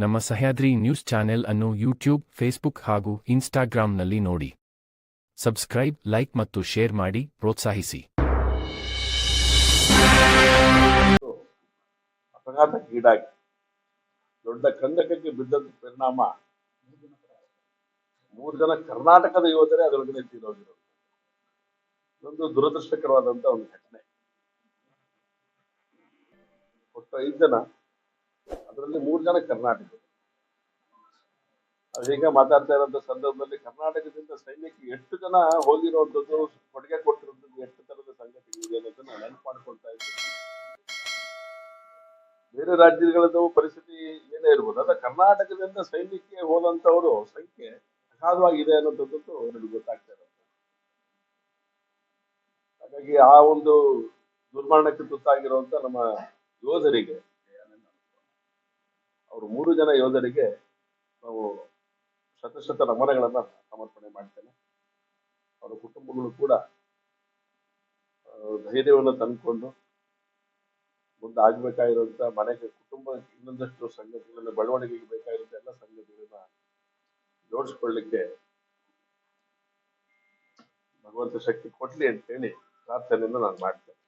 ನಮ್ಮ Sahyadri news channel ಅನ್ನು YouTube, Facebook ಹಾಗೂ ಇನ್ಸ್ಟಾಗ್ರಾಂನಲ್ಲಿ ನೋಡಿ. ಸಬ್ಸ್ಕ್ರೈಬ್, ಲೈಕ್ ಮತ್ತು ಶೇರ್ ಮಾಡಿ, ಪ್ರೋತ್ಸಾಹಿಸಿ. ಅಪಘಾತಕ್ಕೀಡಾಗಿ ದೊಡ್ಡ ಕಂದಕಕ್ಕೆ ಬಿದ್ದ ಪರಿಣಾಮ. ಮೂರು ಜನ ಕರ್ನಾಟಕದ ಯೋಧರೇ ಅದರೊಳಗಡೆ ತೀರೋಗಿರೋದು. ಇದೊಂದು ದುರದೃಷ್ಟಕರವಾದಂತ ಒಂದು ಘಟನೆ. ಒಟ್ಟು ಐದು ಜನ ಅದರಲ್ಲಿ ಮೂರು ಜನ ಕರ್ನಾಟಕ ಈಗ ಮಾತಾಡ್ತಾ ಇರೋ ಸಂದರ್ಭದಲ್ಲಿ ಕರ್ನಾಟಕದಿಂದ ಸೈನ್ಯಕ್ಕೆ ಎಷ್ಟು ಜನ ಹೋಗಿರುವಂಥದ್ದು ಕೊಡುಗೆ ಕೊಟ್ಟಿರುವಂಥದ್ದು ಎಷ್ಟು ತರದ ಇದೆ ಅನ್ನೋದನ್ನ ನೆನಪು ಮಾಡ್ಕೊಳ್ತಾ ಇದ್ದೀನಿ ಬೇರೆ ರಾಜ್ಯಗಳದ್ದು ಪರಿಸ್ಥಿತಿ ಏನೇ ಇರ್ಬೋದು ಅದ ಕರ್ನಾಟಕದಿಂದ ಸೈನ್ಯಕ್ಕೆ ಹೋದಂತವರು ಸಂಖ್ಯೆ ಅಗಾಧವಾಗಿದೆ ಅನ್ನೋಂಥದ್ದು ನನಗೆ ಗೊತ್ತಾಗ್ತಾ ಇರೋದು. ಹಾಗಾಗಿ ಆ ಒಂದು ದುರ್ಮರಣಕ್ಕೆ ತುತ್ತಾಗಿರುವಂತ ನಮ್ಮ ಯೋಧರಿಗೆ ಮೂರು ಜನ ಯೋಧರಿಗೆ ನಾವು ಶತಶತ ನಮನಗಳನ್ನ ಸಮರ್ಪಣೆ ಮಾಡ್ತೇನೆ. ಅವರ ಕುಟುಂಬಗಳು ಕೂಡ ಧೈರ್ಯವನ್ನು ತಂದುಕೊಂಡು ಮುಂದೆ ಆಗ್ಬೇಕಾಗಿರುವಂತ ಮನೆಗೆ ಕುಟುಂಬ ಇನ್ನೊಂದಷ್ಟು ಸಂಗತಿಗಳನ್ನ, ಬೆಳವಣಿಗೆಗೆ ಬೇಕಾಗಿರುವಂತ ಎಲ್ಲ ಸಂಗತಿಗಳನ್ನ ಜೋಡಿಸ್ಕೊಳ್ಳಿಕ್ಕೆ ಭಗವಂತ ಶಕ್ತಿ ಕೊಡ್ಲಿ ಅಂತ ಹೇಳಿ ಪ್ರಾರ್ಥನೆಯನ್ನು ನಾನು ಮಾಡ್ತೇನೆ.